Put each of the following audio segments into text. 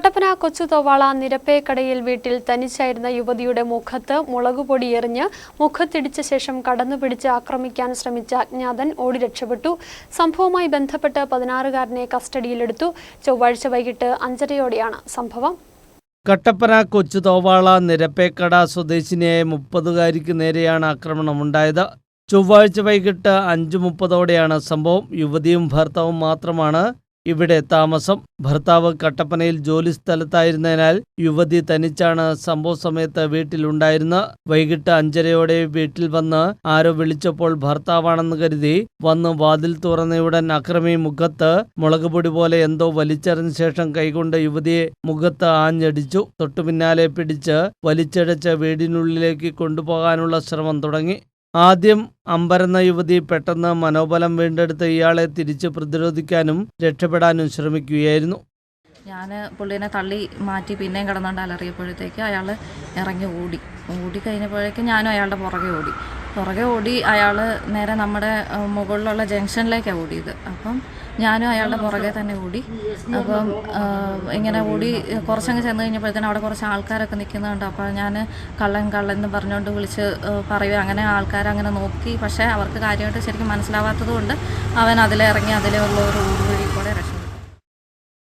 കട്ടപ്പന കൊച്ചുതോവാള നിരപ്പേക്കടയിൽ വീട്ടിൽ തനിച്ചായിരുന്ന യുവതിയുടെ മുഖത്ത് മുളകുപൊടി എറിഞ്ഞ് മുഖത്തിടിച്ച ശേഷം കടന്നുപിടിച്ച് ആക്രമിക്കാൻ ശ്രമിച്ച അജ്ഞാതൻ ഓടി രക്ഷപ്പെട്ടു. സംഭവവുമായി ബന്ധപ്പെട്ട് പതിനാറുകാരനെ കസ്റ്റഡിയിലെടുത്തു. ചൊവ്വാഴ്ച വൈകിട്ട് അഞ്ചരയോടെയാണ് സംഭവം. കട്ടപ്പന കൊച്ചുതോവാള നിരപ്പേക്കട സ്വദേശിനിയായ മുപ്പതുകാരിക്ക് നേരെയാണ് ആക്രമണമുണ്ടായത് ചൊവ്വാഴ്ച വൈകിട്ട് അഞ്ചു മുപ്പതോടെയാണ് സംഭവം. യുവതിയും ഭർത്താവും മാത്രമാണ് ഇവിടെ താമസം ഭർത്താവ് കട്ടപ്പനയിൽ ജോലി സ്ഥലത്തായിരുന്നതിനാൽ യുവതി തനിച്ചാണ് സംഭവ സമയത്ത് വീട്ടിലുണ്ടായിരുന്ന. വൈകിട്ട് അഞ്ചരയോടെ വീട്ടിൽ വന്ന് ആരോ വിളിച്ചപ്പോൾ ഭർത്താവാണെന്ന് കരുതി വന്ന് വാതിൽ തുറന്നയുടൻ അക്രമി മുഖത്ത് മുളകുപൊടി പോലെ എന്തോ വലിച്ചെറിഞ്ഞ ശേഷം കൈകൊണ്ട് യുവതിയെ മുഖത്ത് ആഞ്ഞടിച്ചു. തൊട്ടുപിന്നാലെ പിടിച്ച് വലിച്ചടച്ച് വീടിനുള്ളിലേക്ക് കൊണ്ടുപോകാനുള്ള ശ്രമം തുടങ്ങി. ആദ്യം അമ്പരന്ന യുവതി പെട്ടെന്ന് മനോബലം വീണ്ടെടുത്ത് ഇയാളെ തിരിച്ച് പ്രതിരോധിക്കാനും രക്ഷപ്പെടാനും ശ്രമിക്കുകയായിരുന്നു. ഞാൻ പുള്ളീനെ തള്ളി മാറ്റി പിന്നെയും കിടന്നുകൊണ്ട് അലറിയപ്പോഴത്തേക്ക് അയാൾ ഇറങ്ങി ഓടി. ഓടി കഴിഞ്ഞപ്പോഴേക്കും ഞാനും അയാളുടെ പുറകെ ഓടി. പുറകെ ഓടി അയാൾ നേരെ നമ്മുടെ മുകളിലുള്ള ജംഗ്ഷനിലേക്കാണ് ഓടിയത്. അപ്പം ഞാനും അയാളുടെ പുറകെ തന്നെ ഓടി. അപ്പം ഇങ്ങനെ ഓടി കുറച്ചങ്ങ് ചെന്ന് കഴിഞ്ഞപ്പോഴത്തേനും അവിടെ കുറച്ച് ആൾക്കാരൊക്കെ നിൽക്കുന്നുണ്ട്. അപ്പോൾ ഞാൻ കള്ളൻ കള്ളൻ എന്ന് പറഞ്ഞുകൊണ്ട് വിളിച്ച് പറയുക അങ്ങനെ ആൾക്കാർ അങ്ങനെ നോക്കി. പക്ഷേ അവർക്ക് കാര്യമായിട്ട് ശരിക്കും മനസ്സിലാവാത്തത് കൊണ്ട് അവൻ അതിലിറങ്ങി ഇറങ്ങി ഒരു ഒരു ഊടുവഴി കൂടെ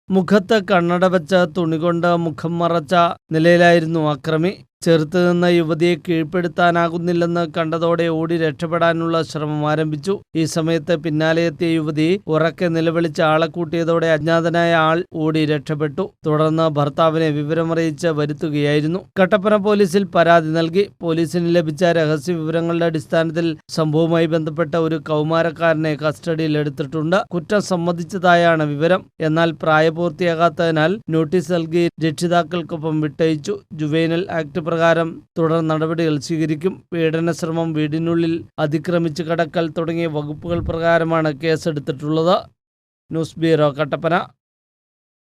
മുഖത്ത് കണ്ണട വെച്ച് തുണികൊണ്ട് മുഖം മറച്ച നിലയിലായിരുന്നു അക്രമി ചെറുത്ത് നിന്ന യുവതിയെ കീഴ്പ്പെടുത്താനാകുന്നില്ലെന്ന് കണ്ടതോടെ ഓടി രക്ഷപ്പെടാനുള്ള ശ്രമം ആരംഭിച്ചു. ഈ സമയത്ത് പിന്നാലെ എത്തിയ യുവതി ഉറക്കെ നിലവിളിച്ച് ആളെ കൂട്ടിയതോടെ അജ്ഞാതനായ ആൾ ഓടി രക്ഷപ്പെട്ടു. തുടർന്ന് ഭർത്താവിനെ വിവരമറിയിച്ച് വരുത്തുകയായിരുന്നു. കട്ടപ്പന പോലീസിൽ പരാതി നൽകി. പോലീസിന് ലഭിച്ച രഹസ്യ വിവരങ്ങളുടെ അടിസ്ഥാനത്തിൽ സംഭവവുമായി ബന്ധപ്പെട്ട ഒരു കൗമാരക്കാരനെ കസ്റ്റഡിയിൽ എടുത്തിട്ടുണ്ട്. കുറ്റം സമ്മതിച്ചതായാണ് വിവരം. എന്നാൽ പ്രായപൂർത്തിയാകാത്തതിനാൽ നോട്ടീസ് നൽകി രക്ഷിതാക്കൾക്കൊപ്പം വിട്ടയച്ചു. ജുവൈനൽ ആക്ട് പ്രകാരം തുടർ നടപടികൾ സ്വീകരിക്കും. പീഡന ശ്രമം വീടിനുള്ളിൽ അതിക്രമിച്ച് കടക്കൽ തുടങ്ങിയ വകുപ്പുകൾ പ്രകാരമാണ് കേസെടുത്തിട്ടുള്ളത്. News bureau Kattappana.